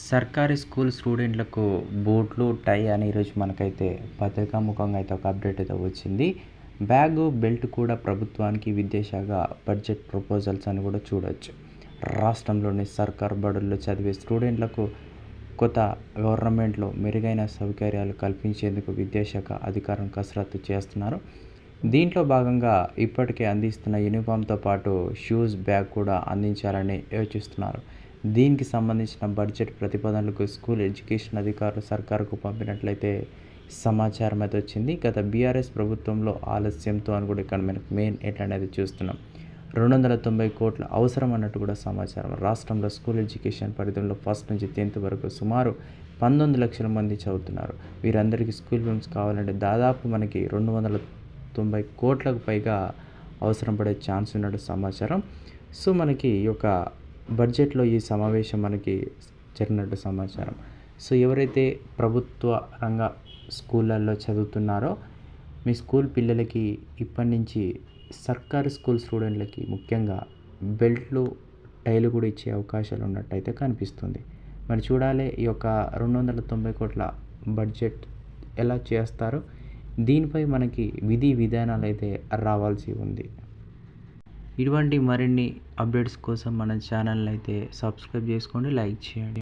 సర్కారీ స్కూల్ స్టూడెంట్లకు బూట్లు టై అని ఈరోజు మనకైతే పత్రికాముఖంగా అయితే ఒక అప్డేట్ అయితే వచ్చింది. బ్యాగు బెల్ట్ కూడా ప్రభుత్వానికి విద్యాశాఖ బడ్జెట్ ప్రపోజల్స్ అని కూడా చూడవచ్చు రాష్ట్రంలోని సర్కార్ బడుల్లో చదివే స్టూడెంట్లకు కొత్త గవర్నమెంట్లో మెరుగైన సౌకర్యాలు కల్పించేందుకు విద్యాశాఖ అధికారం కసరత్తు చేస్తున్నారు. దీంట్లో భాగంగా ఇప్పటికే అందిస్తున్న యూనిఫామ్తో పాటు షూస్ బ్యాగ్ కూడా అందించాలని యోచిస్తున్నారు. దీనికి సంబంధించిన బడ్జెట్ ప్రతిపాదనలకు స్కూల్ ఎడ్యుకేషన్ అధికారులు సర్కారుకు పంపినట్లయితే సమాచారం అయితే వచ్చింది. గత బీఆర్ఎస్ ప్రభుత్వంలో ఆలస్యంతో అని కూడా ఇక్కడ మనకు మెయిన్ ఏంటనేది చూస్తున్నాం. రెండు వందల తొంభై కోట్ల అవసరం అన్నట్టు కూడా సమాచారం. రాష్ట్రంలో స్కూల్ ఎడ్యుకేషన్ పరిధిలో ఫస్ట్ నుంచి టెన్త్ వరకు సుమారు పంతొమ్మిది లక్షల మంది చదువుతున్నారు. వీరందరికీ స్కూల్ రూమ్స్ కావాలంటే దాదాపు మనకి రెండు వందల తొంభై కోట్లకు పైగా అవసరం పడే ఛాన్స్ ఉన్నట్టు సమాచారం. సో మనకి ఈ యొక్క బడ్జెట్లో ఈ సమావేశం మనకి జరిగినట్టు సమాచారం. సో ఎవరైతే ప్రభుత్వ రంగ స్కూళ్ళల్లో చదువుతున్నారో మీ స్కూల్ పిల్లలకి ఇప్పటి నుంచి సర్కారు స్కూల్ స్టూడెంట్లకి ముఖ్యంగా బెల్ట్లు టైలు కూడా ఇచ్చే అవకాశాలు ఉన్నట్టయితే కనిపిస్తుంది. మరి చూడాలి ఈ యొక్క రెండు వందల తొంభై కోట్ల బడ్జెట్ ఎలా చేస్తారో. దీనిపై మనకి విధి విధానాలు అయితే రావాల్సి ఉంది. ఇటువంటి మరిన్ని అప్డేట్స్ కోసం మన ఛానల్ అయితే సబ్స్క్రైబ్ చేసుకోండి లైక్ చేయండి.